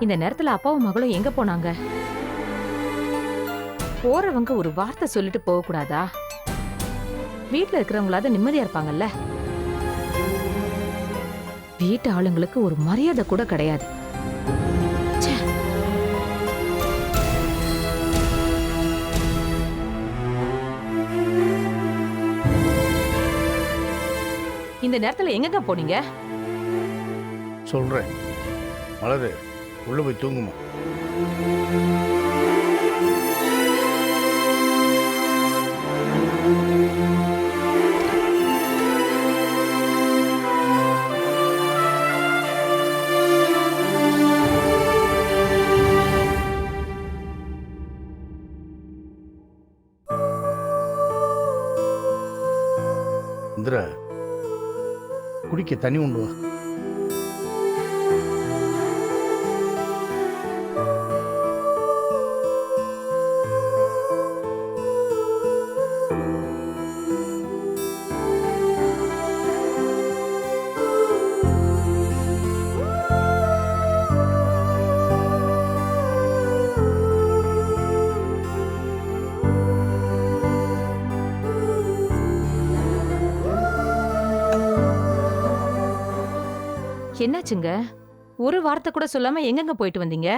இந்த நேரத்துல அப்பாவும் மகளும் எங்க போனாங்க? போறவங்க ஒரு வார்த்தை சொல்லிட்டு போக கூடாதா? வீட்டுல இருக்கிறவங்களாவது நிம்மதியா இருப்பாங்கல்ல? வீட்டு ஆளுங்களுக்கு ஒரு மரியாதை கூட கிடையாது. ச்சே. இந்த நேரத்துல எங்கங்க போனீங்க? சொல்றேன். மலரு உள்ள போய் தூங்குமா? இந்திரா குடிக்க தண்ணி உண்டு என்னாச்சுங்க ஒரு வார்த்தை கூட சொல்லாம எங்கெங்க போயிட்டு வந்தீங்க?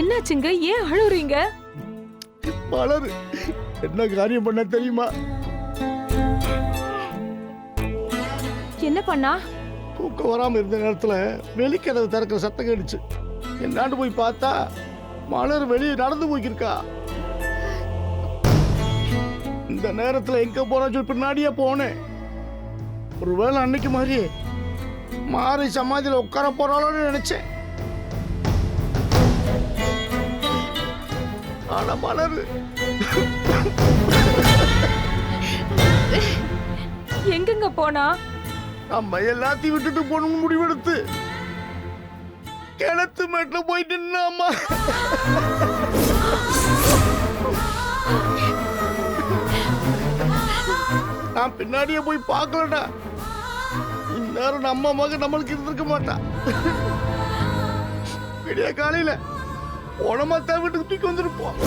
என்னாச்சுங்க? ஏன் அழுறீங்க மலரு. என்ன காரியம் பண்ண தெரியுமா? என்ன பண்ணா? தூக்கம் வராம இருந்த நேரத்துல வெளிக்கதவு திறக்கிற சத்தம் கேட்டுச்சு. என்னாண்டு போய் பார்த்தா மலர் வெளியே நடந்து போய்க்கிருக்கா. இந்த நேரத்துல எங்க போறான்னு சொல்லி பின்னாடியே போனேன். ஒருவேளை அன்னைக்கு மாதிரி மாறி சமாதியில உட்கார போறாளோன்னு நினைச்சேன். ஆனா மலர் எங்கெங்க போனா? நம்ம எல்லாத்தையும் விட்டுட்டு போகணும்னு முடிவெடுத்து. கிணத்து மேட்ல போயிட்டு நின்னாமா? நான் பின்னாடியே போய் பார்க்கலடா. இந்நேரம் நம்ம மகன் நம்மளுக்கு இருந்திருக்க மாட்டான் விடிய காலையில உடம்பத்தான் வீட்டுக்கு தூக்கி வந்திருப்போம்.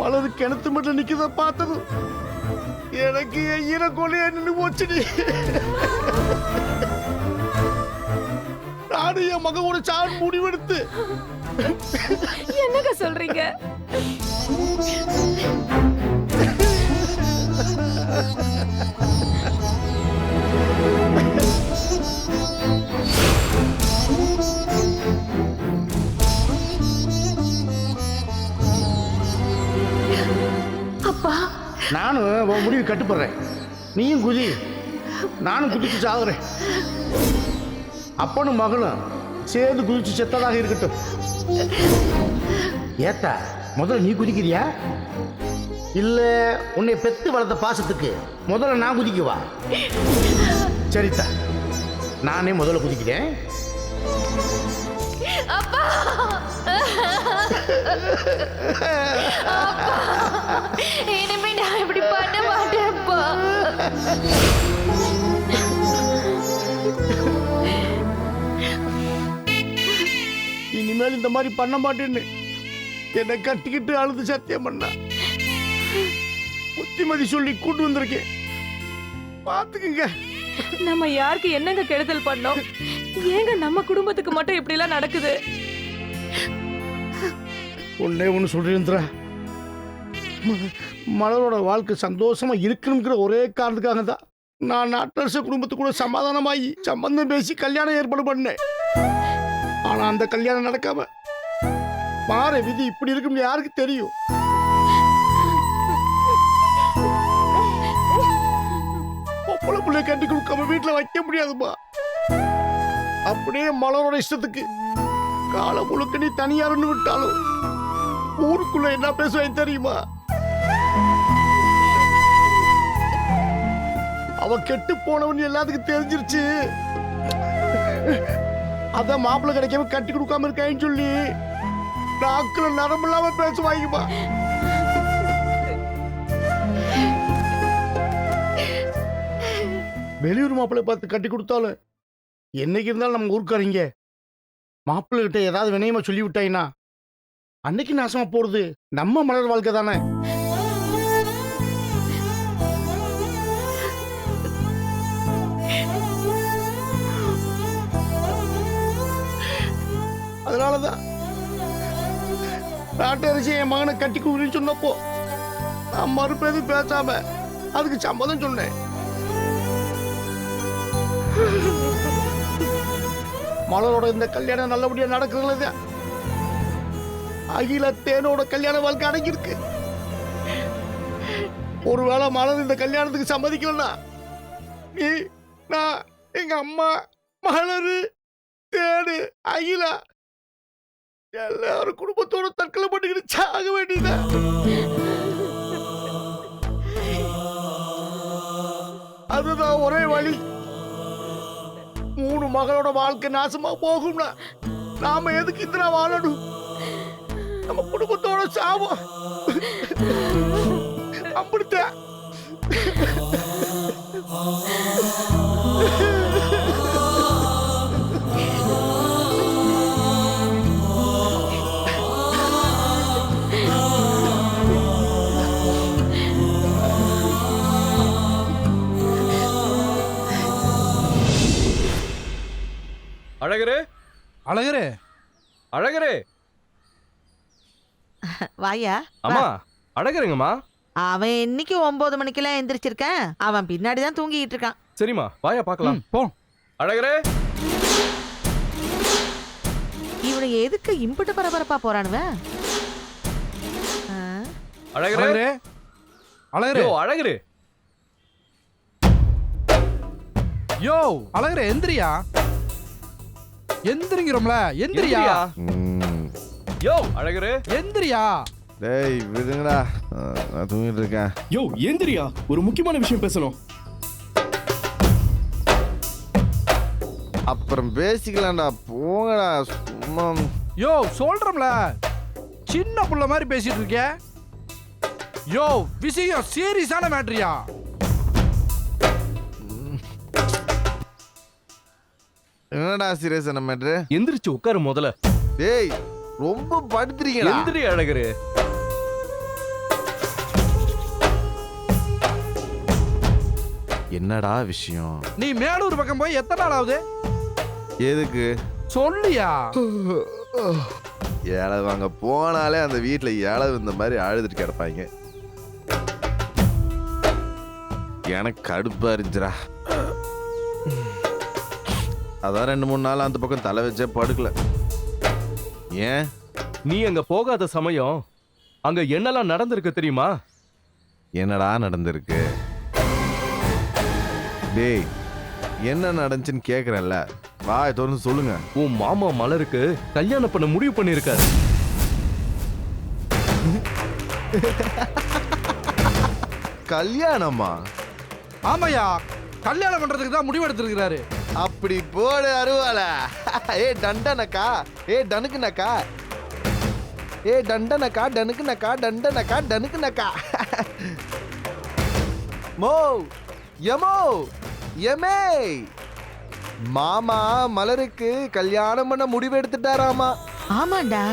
மலர் கிணத்து மட்டும் நிக்கிறத பார்த்தது எனக்கு என் ஈர கொலையா நின்று போச்சுடி நானும் என் மகன் ஒரு சான் முடிவெடுத்து. என்னங்க சொல்றீங்க? அப்பா நானும் உன் முடிவு கட்டுப்படுறேன். நீயும் குதி. நானும் குதிச்சு சாகுறேன். அப்பனும் மகளும் சேர்ந்து குதிச்சு செத்ததாக இருக்கட்டும். ஏத்தா முதல்ல நீ குதிக்கிறியா? இல்லை உன்னை பெத்து வளர்த்த பாசத்துக்கு முதல்ல நான் குதிக்கவா சரித்தா நானே முதல்ல குதிக்கிறேன். இனிமே நான் இப்படி பண்ண மாட்டேன்ப்பா இனிமேல் இந்த மாதிரி பண்ண மாட்டேன்னு என்னை கட்டிக்கிட்டு அழுது சத்தியம் பண்ணா. புத்திமதி சொல்லி கூட்டு வந்திருக்கேன். பாத்துக்குங்க நம்ம யாருக்கு என்னங்க கெடுதல் பண்ணோம்? ஏங்க நம்ம குடும்பத்துக்கு மட்டும் இப்படி எல்லாம் நடக்குது? ஒன்றே ஒன்று சொல்றேந்திரா மலரோட வாழ்க்கை சந்தோஷமா இருக்கணுங்கிற ஒரே காரணத்துக்காக தான் நான் நாட்டரச குடும்பத்து கூட சமாதானமாகி சம்பந்தம் பேசி கல்யாணம் ஏற்பாடு பண்ணேன். ஆனா அந்த கல்யாணம் நடக்காம பாறை விதி இப்படி இருக்கும்னு யாருக்கு தெரியும்? பொம்பளை பிள்ளை கட்டி கொடுக்காம வீட்டுல வைக்க முடியாதுப்பா அப்படியே மலரோட இஷ்டத்துக்கு காலை முழுக்க நீ தனியாருன்னு விட்டாலும் ஊருக்குள்ள என்ன பேசுவேன் தெரியுமா? அவ கெட்டு போனவன் எல்லாத்துக்கும் தெரிஞ்சிருச்சு. அத மாப்பிள்ள கிடைக்காம கட்டி கொடுக்காம இருக்கேன்னு சொல்லி நாக்குல நரம்பு இல்லாம பேசுவாங்கம்மா வெளியூர் மாப்பிள்ளை பார்த்து கட்டி கொடுத்தாலும் என்னைக்கு இருந்தாலும் நம்ம ஊருக்காரங்க. மாப்பிள்ளை கிட்ட ஏதாவது வினயமா சொல்லி விட்டாயினா அன்னைக்கு நாசமா போறது நம்ம மலர் வாழ்க்கை தானே. அதனாலதான் நாட்டரசி என் மகனை கட்டி கொடுக்குறேன்னு சொன்னப்போ நான் மறுபடியும் பேசாம அதுக்கு சம்மதம் சொன்னேன். மலரோட இந்த கல்யாணம் நல்லபடியா நடக்கிறதுல அகில தேனோட கல்யாண வாழ்க்கை அடங்கியிருக்கு. ஒருவேளை மலர் இந்த கல்யாணத்துக்கு சம்மதிக்கலன்னா நீ நான் எங்க அம்மா மலர் தேடு அகிலா எல்லாரும் குடும்பத்தோட தற்கொலை பண்ணிக்கிட்டு சாக வேண்டியதா அதுதான் ஒரே வழி. மூணு மகளோட வாழ்க்கை நாசமா போகும்னா நாம எதுக்கு இத்தனை வாழணும்? நம்ம குடும்பத்தோட சாவோம் அப்படித்தான் அழகரே? அழகரே? அழகரே? வாயா அம்மா அழகருங்கம்மா. அவன் இன்னைக்கு ஒன்பது மணிக்கெல்லாம் எந்திரிச்சிருக்கேன் அவன் பின்னாடி தான் தூங்கிட்டு இருக்கான். சரிம்மா வாயா பார்க்கலாம். ம், போ. அழகரே. இவனுக்கு எதுக்கு இம்புட்டு பரபரப்பா போறானுவன் ஆ? அழகரே. அழகரே. அழகரே. யோ அழகரே. எந்திரியா? எந்திரிங்கிறோம்ல எந்திரியா. யோ அழகரே. எந்திரியா? டேய் விடுங்கடா. நான் தூங்கிட்டு இருக்கேன். யோ ஏந்திரியா ஒரு முக்கியமான விஷயம் பேசணும். அப்புறம் பேசிக்கலாம்டா. போங்கடா சும்மா. யோ சொல்றோம்ல. சின்ன புள்ள மாதிரி பேசிட்டு இருக்க. யோ விஷயம் சீரியஸான மேட்ரியா? என்னடா சீரியஸ் என்ன மேட்ரு? எந்திரிச்சு உட்காரு முதல்ல. டேய் ரொம்ப படுத்துறீங்கடா. எந்திரி அழகரே. என்னடா விஷயம்? நீ மேலூர் பக்கம் போய் எத்தனை நாள் ஆகுது? எதுக்கு? சொல்லியா? ஏழை வாங்க போனாலே அந்த வீட்ல ஏழை இந்த மாதிரி அழுதுட்டு கிடப்பாங்க. எனக்கு கடுப்பா இருந்துச்சுடா. அதான் ரெண்டு மூணு நாள் அந்த பக்கம் தலை வச்சே படுக்கல. ஏன்? நீ அங்க போகாத சமயம் அங்க என்னெல்லாம் நடந்திருக்கு தெரியுமா? என்னடா நடந்திருக்கு? டேய் என்ன நடந்துச்சுன்னு கேக்குறேன்ல. வாய் திறந்து சொல்லுங்க. உன் மாமா மலருக்கு கல்யாணம் பண்ண முடிவு பண்ணிருக்காரு. கல்யாணமா? ஆமாயா கல்யாணம் பண்றதுக்கு தான் முடிவு எடுத்திருக்கிறாரு அப்படி போடு அருவால. ஏ டண்டனக்கா? ஏ டனுக்குனக்கா? ஏ டண்டனக்கா டனுக்குனக்கா டண்டனக்கா டனுக்குனக்கா? மோ யமோ யமே. மாமா மலருக்கு கல்யாணம் பண்ண முடிவு எடுத்துட்டாராமா ஆமாண்டா.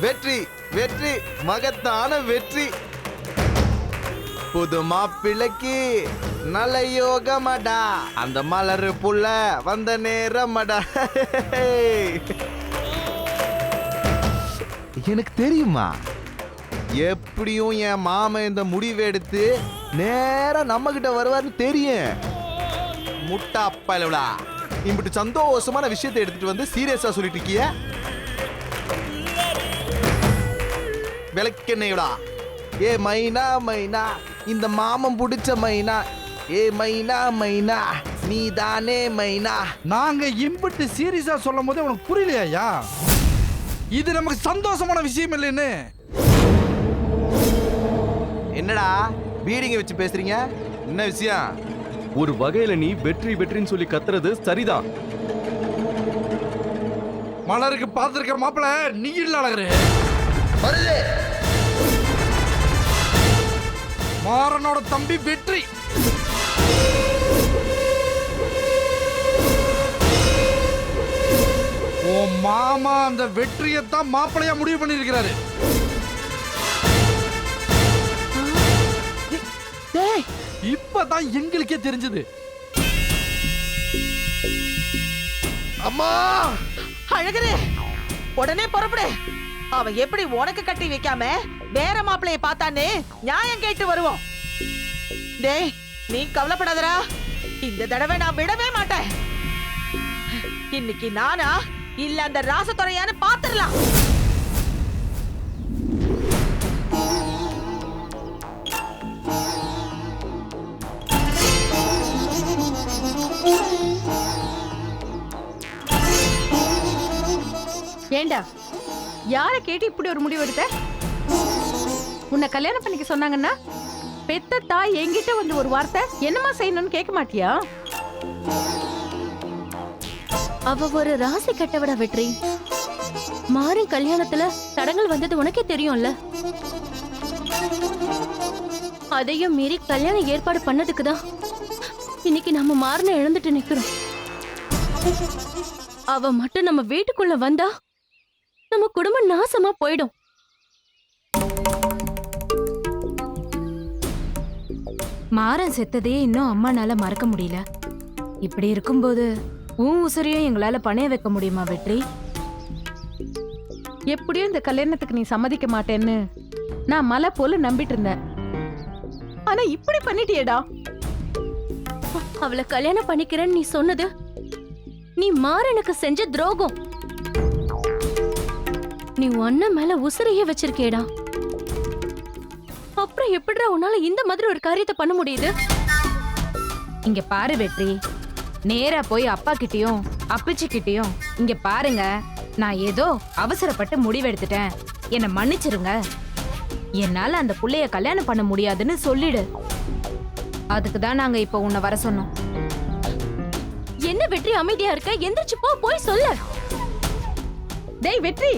வெற்றி வெற்றி மகத்தான வெற்றி. புது மாப்பிள்ளைக்கு நல்ல யோகமடா. அந்த மலரு புள்ள வந்த நேரமடா. எனக்கு தெரியுமா? எப்படியும் என் மாமன் இந்த முடிவு எடுத்து நேரா நம்ம கிட்ட வருவார்னு தெரியும். முட்டா பயலுடா இப்படி சந்தோஷமான விஷயத்தை எடுத்துட்டு வந்து சீரியஸா சொல்லிட்டு இருக்கிய? விளக்கெண்ணெய்டா ஏ மைனா மைனா. இந்த மாமன் பிடிச்ச மைனா. ஏ மைனா மைனா நீ தானே மைனா. நாங்க இம்பிட்டு சீரியஸா சொல்லும் போதே உனக்கு புரியலையா இது நமக்கு சந்தோஷமான விஷயம் இல்லைன்னு. என்னடா பீடிங்க வச்சு பேசுறீங்க? என்ன விஷயம்? ஒரு வகையில நீ வெற்றி வெற்றின்னு சொல்லி கத்துறது சரிதான். மலருக்கு பார்த்துருக்க மாப்பிள நீ இல்ல அழகரு. மாறனோட தம்பி வெற்றி. உன் மாமா அந்த வெற்றியத்தான் மாப்பிளையா முடிவு பண்ணியிருக்கிறாரு. டேய் இப்பதான் எங்களுக்கே தெரிஞ்சது. அம்மா! அழகரு உடனே புறப்படு. அவன் எப்படி உனக்கு கட்டி வைக்காம வேற மாப்பிளைய பார்த்தான்னு நியாயம் கேட்டு வருவோம். டேய் நீ கவலைப்படாதடா. இந்த தடவை நான் விடவே மாட்டேன். இன்னைக்கு நானா? இல்ல அந்த ராசத்துறையான்னு பாத்துடலாம் ஏண்டா? யாரை கேட்டு இப்படி ஒரு முடிவு எடுத்த? உன்னை கல்யாணம் பண்ணிக்க சொன்னாங்கன்னா பெத்த தாய் என்கிட்ட வந்து ஒரு வார்த்தை என்னமா செய்யணும்னு கேட்க மாட்டியா? அவ ஒரு ராசி கட்டவிட வெற்றி. மாறும் கல்யாணத்துல தடங்கள் வந்தது உனக்கே தெரியும்ல. அதையும் மீறி கல்யாணம் ஏற்பாடு பண்ணதுக்கு தான் இன்னைக்கு நம்ம மாறின இழந்துட்டு நிக்கிறோம். அவ மட்டும் நம்ம வீட்டுக்குள்ள வந்தா நம்ம குடும்பம் நாசமா போயிடும். மாறன் செத்ததே இன்னும் அம்மானால மறக்க முடியல. இப்படி இருக்கும்போது உன் உசுரையும் எங்களால பணைய வைக்க முடியுமா வெற்றி? எப்படியும் இந்த கல்யாணத்துக்கு நீ சம்மதிக்க மாட்டேன்னு நான் மலை போல நம்பிட்டு இருந்தேன். ஆனா இப்படி பண்ணிட்டியேடா. அவளை கல்யாணம் பண்ணிக்கிறேன்னு நீ சொன்னது நீ மாறனுக்கு செஞ்ச துரோகம். நீ அண்ணன் மேல உசிரையே வச்சிருக்கேடா. அப்புறம் எப்படிடா உன்னால இந்த மாதிரி ஒரு காரியத்தை பண்ண முடியுது? இங்க பாரு வெற்றி. நேரா போய் அப்பா கிட்டயும் அப்பச்சி கிட்டயும் இங்க பாருங்க. நான் ஏதோ அவசரப்பட்டு முடிவெடுத்துட்டேன். என்னை மன்னிச்சிருங்க. என்னால அந்த புள்ளைய கல்யாணம் பண்ண முடியாதுன்னு சொல்லிடு. அதுக்கு தான் நாங்க இப்ப உன்னை வர சொன்னோம். என்ன வெற்றி அமைதியா இருக்க? எந்திரிச்சு போ போய் சொல்லு. டேய் வெற்றி.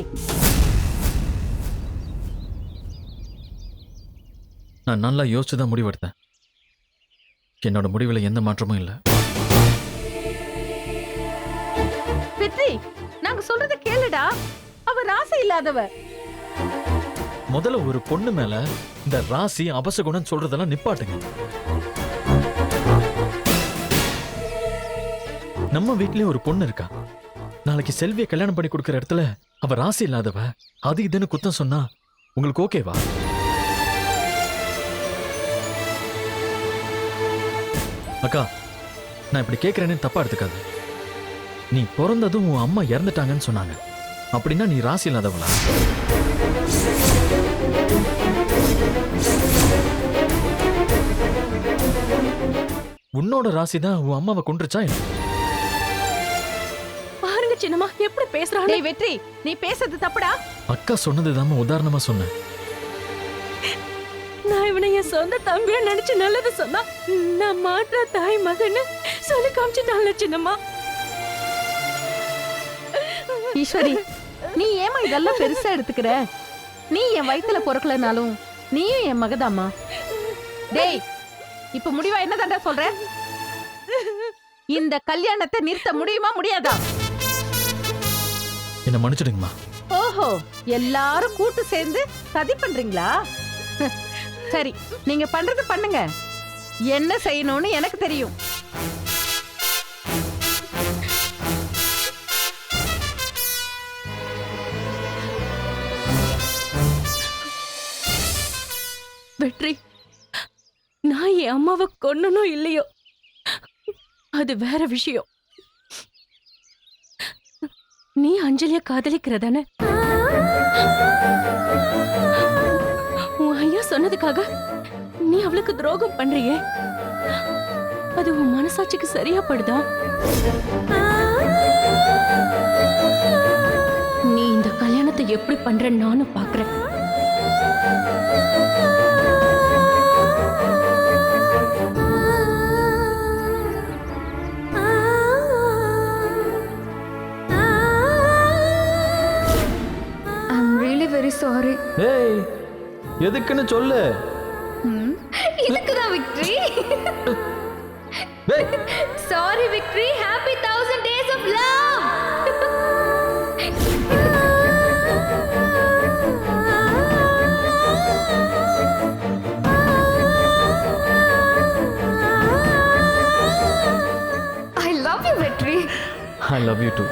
நான் நல்லா யோசிச்சு தான் முடிவெடுத்தேன் என்னோட முடிவில் எந்த மாற்றமும் இல்லை. வெற்றி நாங்க சொல்றத கேளுடா. அவ ராசி இல்லாதவ. முதல்ல ஒரு பொண்ணு மேல இந்த ராசி அபசகுணம் சொல்றதெல்லாம் நிப்பாட்டுங்க. நம்ம வீட்லயே ஒரு பொண்ணு இருக்கா? நாளைக்கு செல்வியை கல்யாணம் பண்ணி கொடுக்குற இடத்துல அவ ராசி இல்லாதவ அது இதுன்னு குத்தம் சொன்னா உங்களுக்கு ஓகேவா அக்கா நான் இப்படி கேட்கறேன்னு தப்பா எடுத்துக்காது. நீ பிறந்ததும் உன் அம்மா இறந்துட்டாங்கன்னு சொன்னாங்க. அப்படின்னா நீ ராசி இல்லாதவளா? உன்னோட ராசி தான் உன் அம்மாவை கொண்டுருச்சா என்ன? எப்படி பேசுறானே டேய் வெற்றி நீ பேசுறது தப்புடா. அக்கா சொன்னது உதாரணமா சொன்னேன். நான் இவனை என் சொந்த தம்பியா நினைச்சு நல்லது சொன்னா நான் மாற்ற தாய் மகன்னு சொல்லி காமிச்சிட்டான்ல சின்னம்மா. ஈஸ்வரி நீ ஏமா இதெல்லாம் பெருசா எடுத்துக்கிற? நீ என் வயித்துல பொறக்கலனாலும் நீயும் என் மகதாம்மா. டேய் இப்ப முடிவா? என்ன சொல்ற? இந்த கல்யாணத்தை நிறுத்த முடியுமா முடியாதா? என்ன மன்னிச்சிடுங்கம்மா. ஓஹோ எல்லாரும் கூட்டு சேர்ந்து சதி பண்றீங்களா? சரி நீங்க பண்றது பண்ணுங்க. என்ன செய்யணும்னு எனக்கு தெரியும். வெற்றி நான் என் அம்மாவை கொன்னனும் இல்லையோ? அது வேற விஷயம். நீ அஞ்சலிய காதலிக்கிறதானே? உன் ஐயா சொன்னதுக்காக நீ அவளுக்கு துரோகம் பண்றியே. அது உன் மனசாட்சிக்கு சரியா படுதா நீ இந்த கல்யாணத்தை எப்படி பண்றன்னு நானும் பாக்குறேன். சாரி ஏய் எதுக்குன்னு சொல்லு. இதுக்கு தான் Victory sorry Victory happy thousand days of love I love you Victory I love you too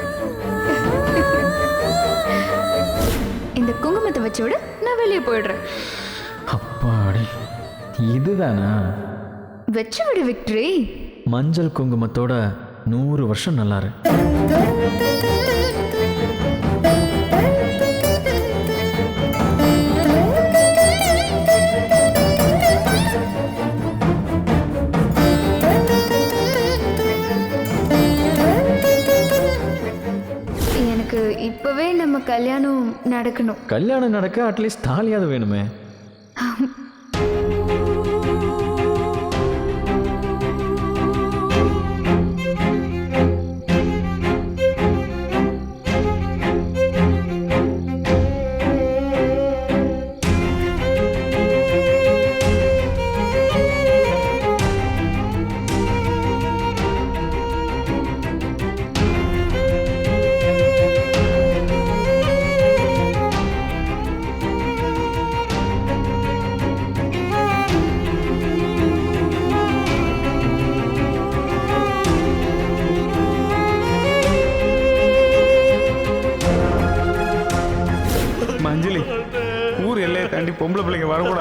குங்குமத்தை வச்சு விட நான் வெளியே போயிடுறேன். அப்பாடி இதுதானா? வச்சு விடு விக்டரி. மஞ்சள் குங்குமத்தோட நூறு வருஷம் நல்லாரு. இப்பவே நம்ம கல்யாணம் நடக்கணும். கல்யாணம் நடக்க அட்லீஸ்ட் தாலியாவது வேணுமே.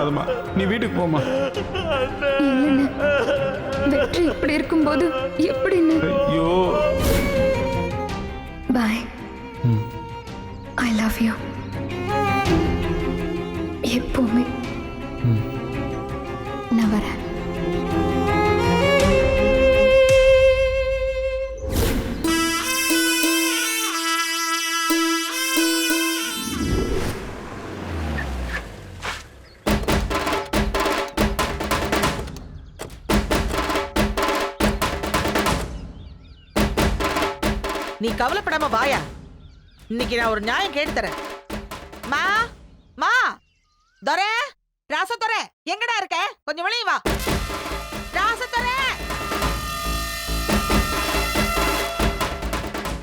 வரக்கூடாதுமா நீ வீட்டுக்கு போமா வெற்றி இப்படி இருக்கும்போது எப்படின்னு ஐயோ. நீ கவலைப்படாம வாயா. இன்னைக்கு நான் ஒரு நியாயம் கேட்டு தரேன். மா மா. துரை ராசத்துறை எங்கடா இருக்க? கொஞ்சம் வெளியே வா. ராசத்துறை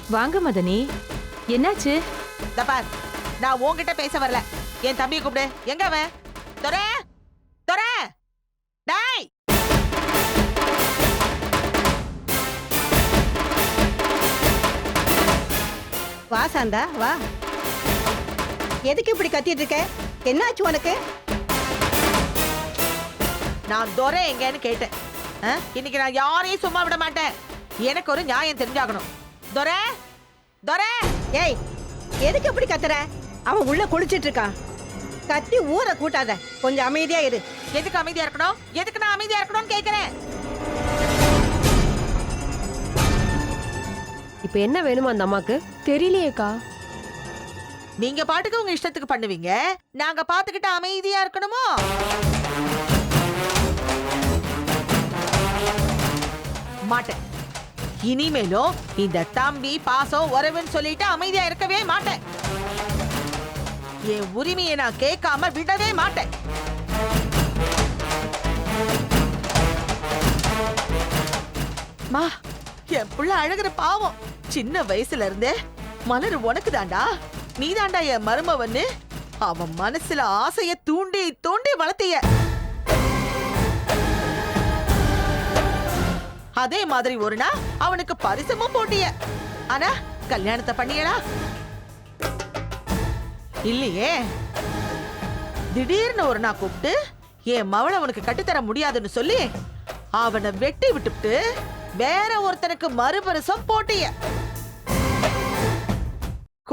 வாங்க மதனி. என்னாச்சு? இந்த பார் நான் உன்கிட்ட பேச வரல. என் தம்பியை கூப்பிடு. எங்க அவன்? துரை துரை! வா சாந்தா வா. எதுக்கு இப்படி கத்திட்டு இருக்க? என்னாச்சு உனக்கு? நான் துரை எங்கன்னு கேட்டேன். ஆ? இன்னைக்கு நான் யாரையும் சும்மா விட மாட்டேன். எனக்கு ஒரு நியாயம் தெரிஞ்சாகணும். துரை? துரை? ஏய் எதுக்கு இப்படி கத்துற? அவன் உள்ள குளிச்சிட்டு இருக்கான் கத்தி ஊரை கூட்டாத. கொஞ்சம் அமைதியா இரு. எதுக்கு அமைதியா இருக்கணும்? எதுக்கு நான் அமைதியா இருக்கணும்னு கேக்குறேன்? இப்போ என்ன வேணுமா அந்த அம்மாக்கு? தெரியலையேக்கா. நீங்க பாட்டுக்கு உங்க இஷ்டத்துக்கு பண்ணுவீங்க. நாங்க பாத்துக்கிட்டு அமைதியா இருக்கணுமோ? மாட்டேன். இனிமேலும் இந்த தம்பி பாசம் உறவுன்னு சொல்லிட்டு அமைதியா இருக்கவே மாட்டேன். என் உரிமையை நான் கேட்காம விடவே மாட்டேன். மா என் புள்ள அழகுற பாவம். சின்ன வயசுல இருந்தே மலர் உனக்கு தாண்டா நீ தாண்டா என் மருமவன்னு? அவன் மனசுல ஆசைய தூண்டி தூண்டி வளர்த்திய. அதே மாதிரி ஒரு நாள் அவனுக்கு பரிசமும் போட்டிய. ஆனா கல்யாணத்தை பண்ணியடா. இல்லையே. திடீர்னு ஒரு நாள் கூப்பிட்டு என் மவளை அவனுக்கு கட்டித்தர முடியாதுன்னு சொல்லி அவனை வெட்டி விட்டுவிட்டு வேற ஒருத்தனுக்கு மறுபரிசம் போட்டிய.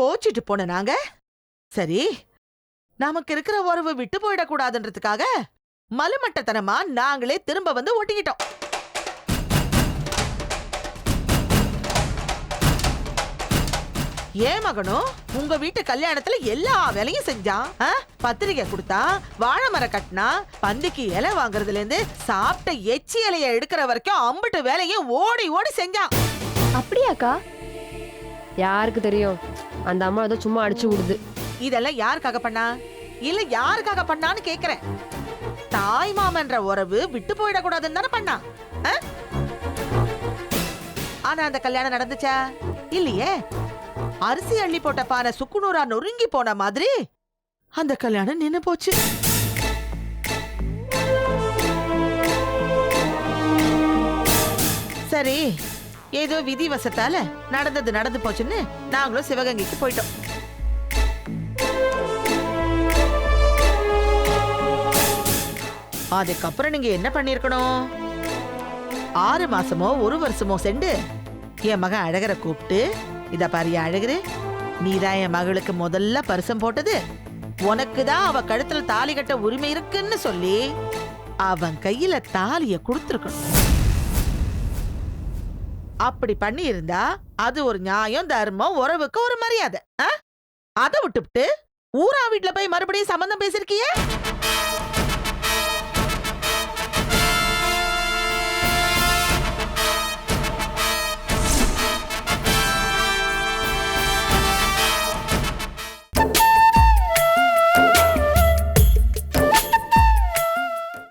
கோச்சிட்டு போன நாங்க? சரி நமக்கு இருக்கிற உறவு விட்டு போயிடக்கூடாதுன்றதுக்காக மலுமட்டத்தனமா நாங்களே திரும்ப வந்து ஒட்டிக்கிட்டோம். ஏன் மகனும் உங்க வீட்டு கல்யாணத்துல எல்லா வேலையும் செஞ்சான். ஆ? பத்திரிக்கை கொடுத்தா வாழை மரம் கட்டினா பந்திக்கு இலை வாங்குறதுல இருந்து சாப்பிட்ட எச்சி இலைய எடுக்கிற வரைக்கும் அம்பிட்டு வேலையும் ஓடி ஓடி செஞ்சான். அப்படியாக்கா? யாருக்கு தெரியும்? அந்த அம்மா ஏதோ சும்மா அடிச்சு விடுது. இதெல்லாம் யாருக்காக பண்ணா? இல்ல யாருக்காக பண்ணான்னு கேக்குறேன். தாய் மாமன்ற உறவு விட்டு போயிடக்கூடாதுன்னு தானே பண்ணா? ஆ? ஆனா அந்த கல்யாணம் நடந்துச்சா? இல்லையே. அரிசி அள்ளி போட்ட பானை சுக்குநூறா நொறுங்கி போன மாதிரி அந்த கல்யாணம் நின்னு போச்சு. சரி ஏதோ விதி வசத்தால நடந்தது நடந்து போச்சுன்னு நாங்களும் சிவகங்கைக்கு போயிட்டோம். அதுக்கப்புறம் நீங்க என்ன பண்ணிருக்கணும்? ஆறு மாசமோ ஒரு வருஷமோ செண்டு என் மகன் அழகரை கூப்பிட்டு இத பாரு என் அழகரு நீதான் என் மகளுக்கு முதல்ல பரிசம் போட்டது. உனக்கு தான் அவ கழுத்துல தாலி கட்ட உரிமை இருக்குன்னு சொல்லி அவன் கையில தாலிய கொடுத்துருக்கணும். அப்படி பண்ணி இருந்தா அது ஒரு நியாயம் தர்மம் உறவுக்கு ஒரு மரியாதை ஆ? அதை விட்டுவிட்டு ஊரா வீட்டுல போய் மறுபடியும் சம்மந்தம் பேசிருக்கியே